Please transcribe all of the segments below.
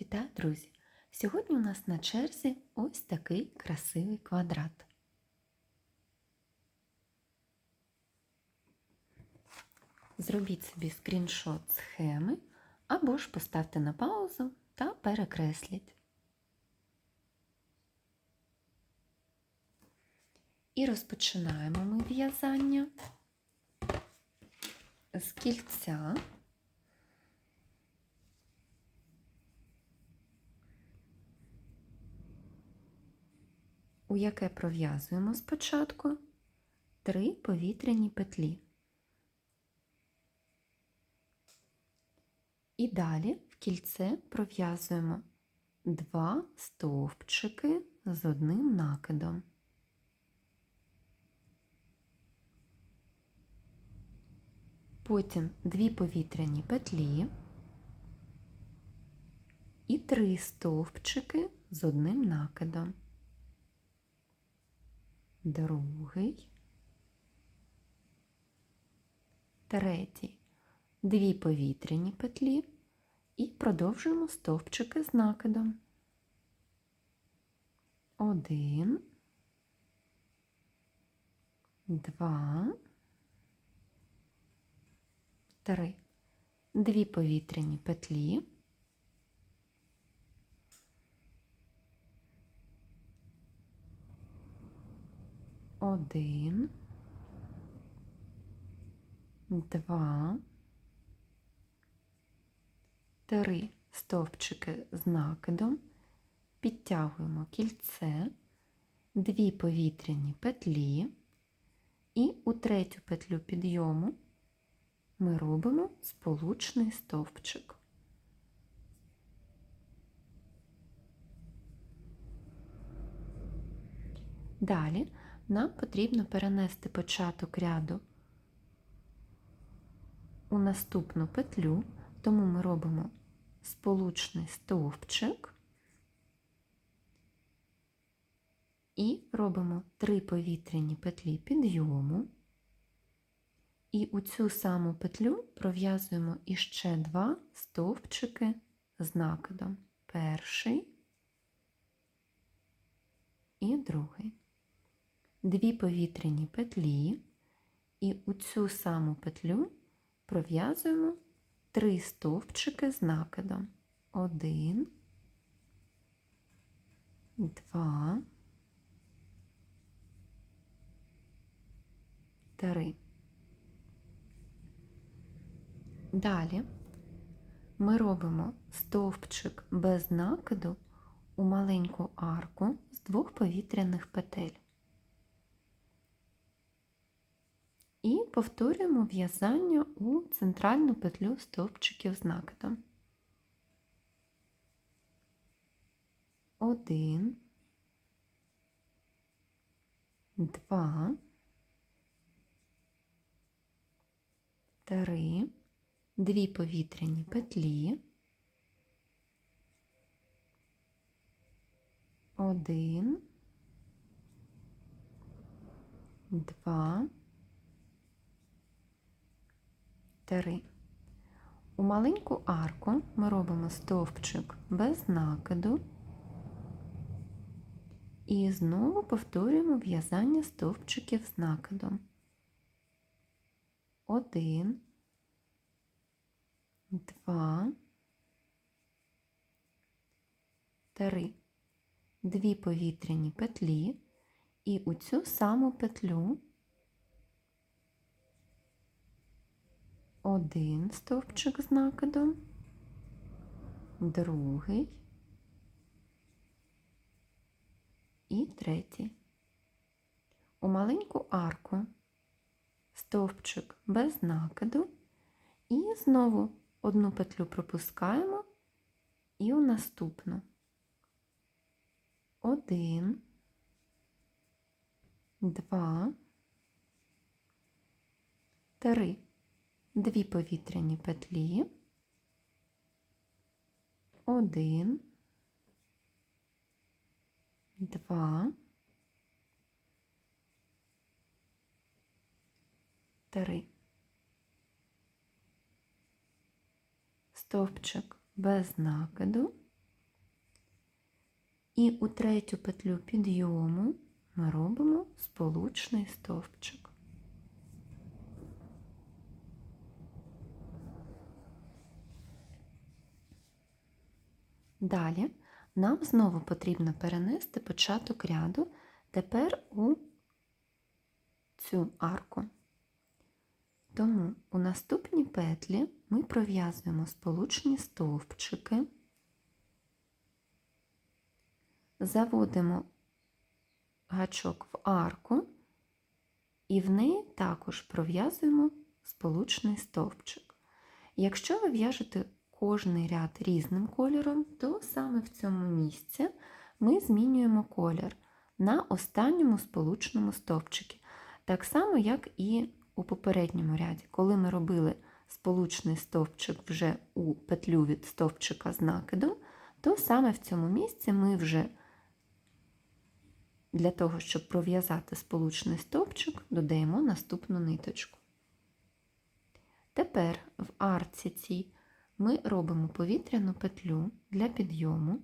Вітаю, друзі! Сьогодні у нас на черзі ось такий красивий квадрат. Зробіть собі скріншот схеми або ж поставте на паузу та перекресліть. І розпочинаємо ми в'язання з кільця. У яке пров'язуємо спочатку три повітряні петлі. І далі в кільце пров'язуємо два стовпчики з одним накидом. Потім дві повітряні петлі і три стовпчики з одним накидом другий, третій, дві повітряні петлі. І продовжуємо стовпчики з накидом. Один, два, три, дві повітряні петлі. Один, два, три. Стовпчики з накидом, підтягуємо кільце, дві повітряні петлі, і у третю петлю підйому ми робимо сполучний стовпчик. Далі нам потрібно перенести початок ряду у наступну петлю, тому ми робимо сполучний стовпчик і робимо три повітряні петлі підйому. І у цю саму петлю пров'язуємо іще два стовпчики з накидом. Перший і другий дві повітряні петлі і у цю саму петлю пров'язуємо три стовпчики з накидом. Один, два, три. Далі ми робимо стовпчик без накиду у маленьку арку з двох повітряних петель. І повторюємо в'язання у центральну петлю стовпчиків з накидом. Один, два, три, дві повітряні петлі, один, два, 3. У маленьку арку ми робимо стовпчик без накиду і знову повторюємо в'язання стовпчиків з накидом. Один, два, три, дві повітряні петлі і у цю саму петлю один стовпчик з накидом, другий. І третій. У маленьку арку. Стовпчик без накиду. І знову одну петлю пропускаємо. І у наступну. Один, два, три дві повітряні петлі, один, два, три. Стовпчик без накиду І у третю петлю підйому ми робимо сполучний стовпчик. Далі нам знову потрібно перенести початок ряду тепер у цю арку. Тому у наступній петлі ми пров'язуємо сполучні стовпчики, заводимо гачок в арку і в неї також пров'язуємо сполучний стовпчик. Якщо ви в'яжете кожний ряд різним кольором, то саме в цьому місці ми змінюємо колір на останньому сполучному стовпчику. Так само, як і у попередньому ряді. Коли ми робили сполучний стовпчик вже у петлю від стовпчика з накидом, то саме в цьому місці ми вже для того, щоб пров'язати сполучний стовпчик, додаємо наступну ниточку. Тепер в арці цій ми робимо повітряну петлю для підйому,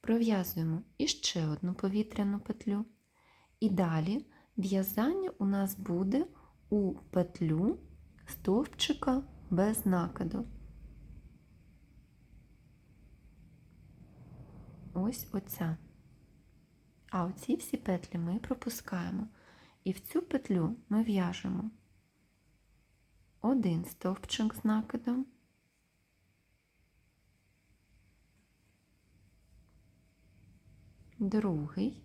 пров'язуємо іще одну повітряну петлю, і далі в'язання у нас буде у петлю стовпчика без накиду. Ось оця. А оці всі петлі ми пропускаємо. І в цю петлю ми в'яжемо один стовпчик з накидом, другий,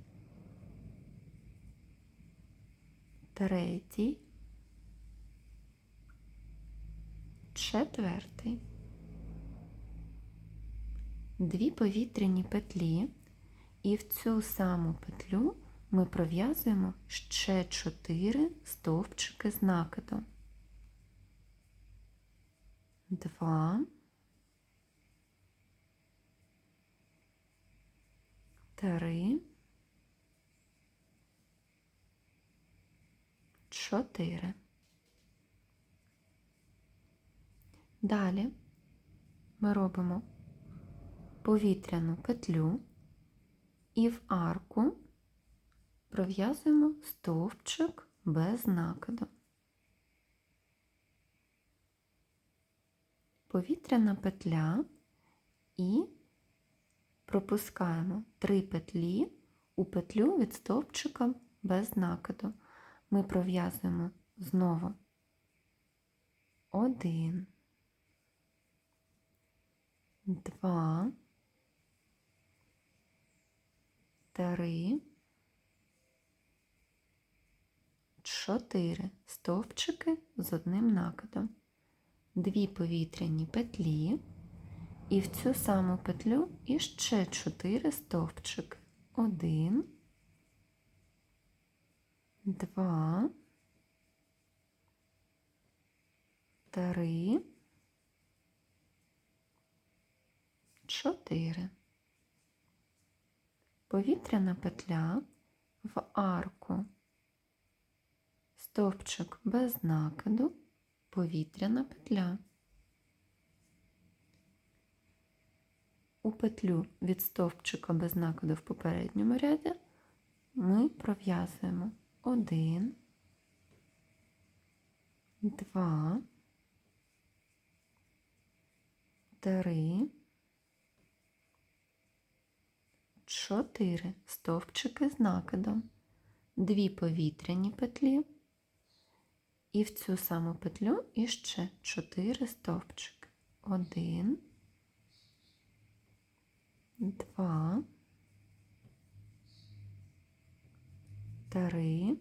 третій, четвертий, дві повітряні петлі, і в цю саму петлю ми пров'язуємо ще чотири стовпчики з накидом. Два, три, чотири. Далі ми робимо повітряну петлю і в арку пров'язуємо стовпчик без накиду. Повітряна петля і пропускаємо три петлі у петлю від стовпчика без накиду. Ми пров'язуємо знову один, два, три, чотири стовпчики з одним накидом, дві повітряні петлі, і в цю саму петлю іще чотири стовпчики. Один, два, три, чотири. Повітряна петля в арку, стовпчик без накиду, повітряна петля. У петлю від стовпчика без накиду в попередньому ряді ми пров'язуємо. Один, два, три, чотири. Стовпчики з накидом, дві повітряні петлі, і в цю саму петлю іще чотири стовпчики. Один, два, три,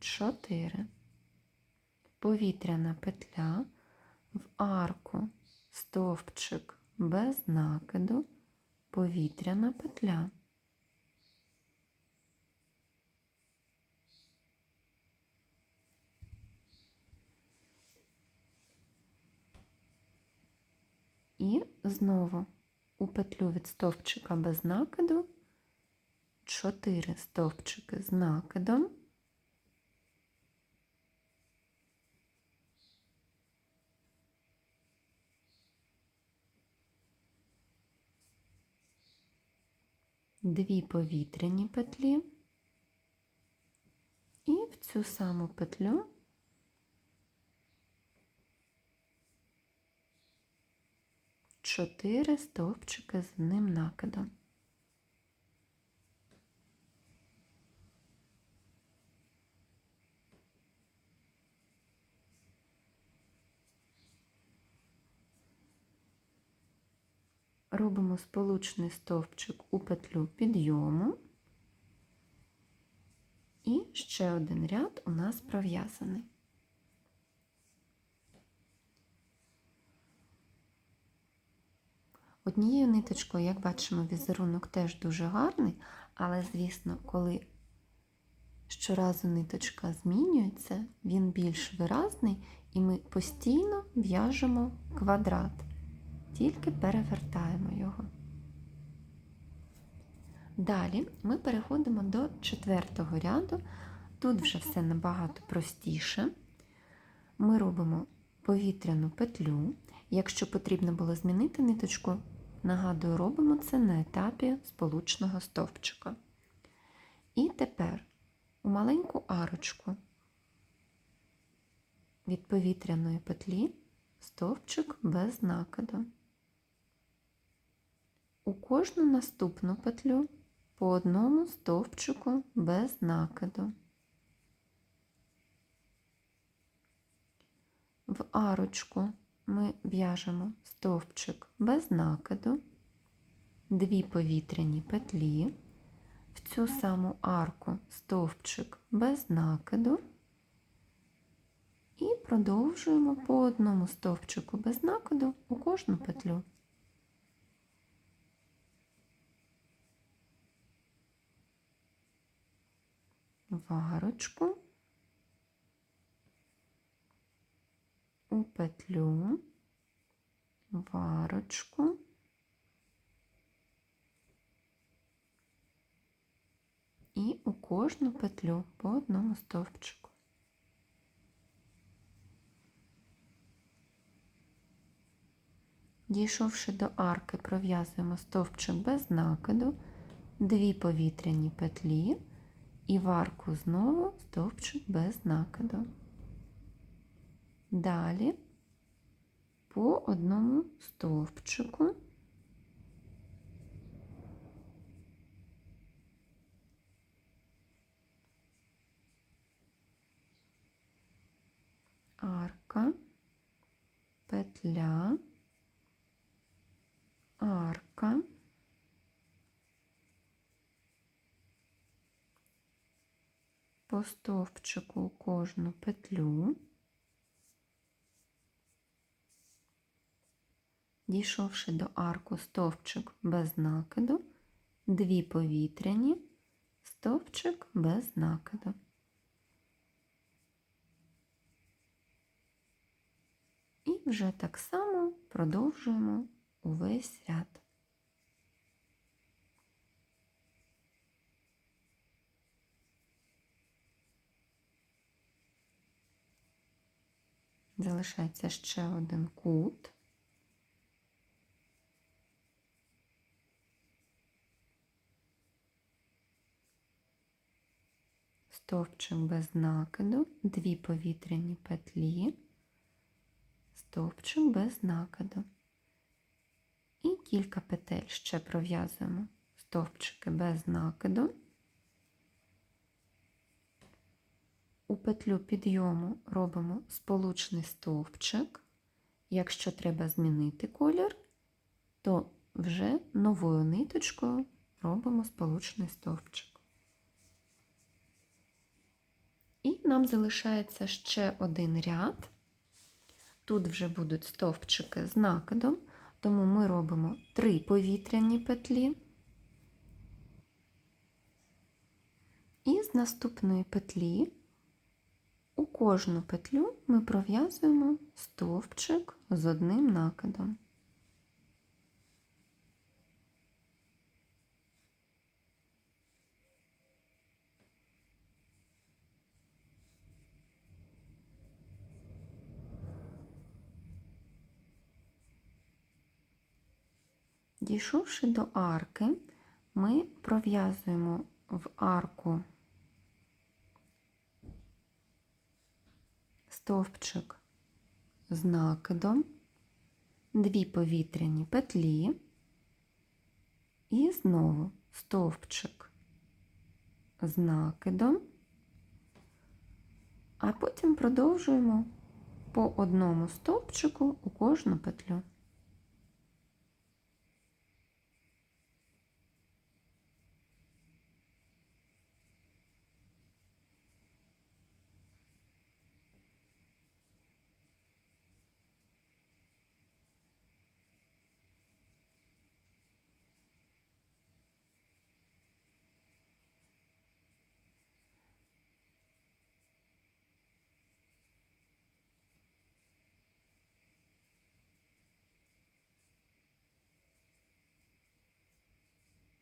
чотири. Повітряна петля в арку, стовпчик без накиду, повітряна петля. знову у петлю від стовпчика без накиду, 4 стовпчики з накидом. Дві повітряні петлі і в цю саму петлю чотири стовпчики з одним накидом. робимо сполучний стовпчик у петлю підйому, і ще один ряд у нас пров'язаний. Однією ниточкою, як бачимо, візерунок теж дуже гарний, але, звісно, коли щоразу ниточка змінюється, він більш виразний, і ми постійно в'яжемо квадрат тільки перевертаємо його. Далі ми переходимо до четвертого ряду. Тут вже все набагато простіше. Ми робимо повітряну петлю. Якщо потрібно було змінити ниточку, нагадую, робимо це на етапі сполучного стовпчика. І тепер у маленьку арочку від повітряної петлі стовпчик без накиду у кожну наступну петлю по одному стовпчику без накиду. В арочку ми в'яжемо стовпчик без накиду, дві повітряні петлі, в цю саму арку стовпчик без накиду і продовжуємо по одному стовпчику без накиду у кожну петлю. варочку у петлю, варочку, і у кожну петлю по одному стовпчику. Дійшовши до арки, пров'язуємо стовпчик без накиду, дві повітряні петлі і в арку знову стовпчик без накиду. Далі по одному стовпчику арка, петля, арка. по стовпчику кожну петлю, дійшовши до арку стовпчик без накиду, дві повітряні, стовпчик без накиду. І вже так само продовжуємо увесь ряд. залишається ще один кут. Стовпчик без накиду, дві повітряні петлі, стовпчик без накиду. І кілька петель ще пров'язуємо стовпчики без накиду. У петлю підйому робимо сполучний стовпчик. Якщо треба змінити колір, то вже новою ниточкою робимо сполучний стовпчик. І нам залишається ще один ряд. Тут вже будуть стовпчики з накидом, тому ми робимо три повітряні петлі. І з наступної петлі у кожну петлю ми пров'язуємо стовпчик з одним накидом. Дійшовши до арки, ми пров'язуємо в арку стовпчик з накидом, дві повітряні петлі і знову стовпчик з накидом, а потім продовжуємо по одному стовпчику у кожну петлю.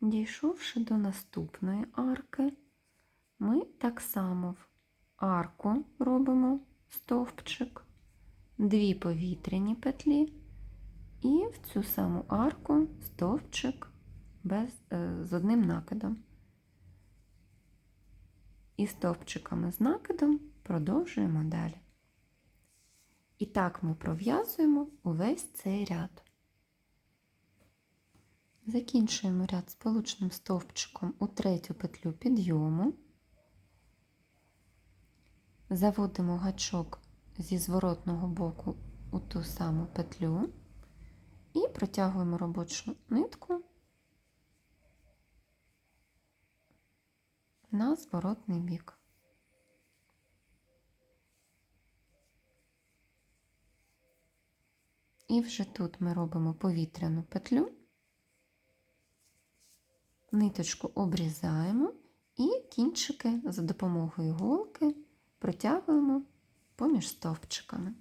Дійшовши до наступної арки, ми так само в арку робимо стовпчик, дві повітряні петлі і в цю саму арку стовпчик без, е, з одним накидом. І стовпчиками з накидом продовжуємо далі. І так ми пров'язуємо увесь цей ряд. Закінчуємо ряд сполучним стовпчиком у третю петлю підйому, заводимо гачок зі зворотного боку у ту саму петлю і протягуємо робочу нитку на зворотний бік. І вже тут ми робимо повітряну петлю ниточку обрізаємо і кінчики за допомогою голки протягуємо поміж стовпчиками.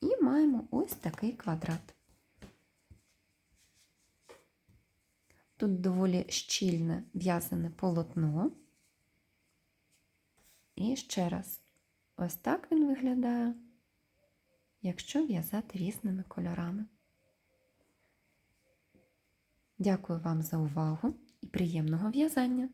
І маємо ось такий квадрат. Тут доволі щільне в'язане полотно. І ще раз, ось так він виглядає, якщо в'язати різними кольорами. Дякую вам за увагу і приємного в'язання!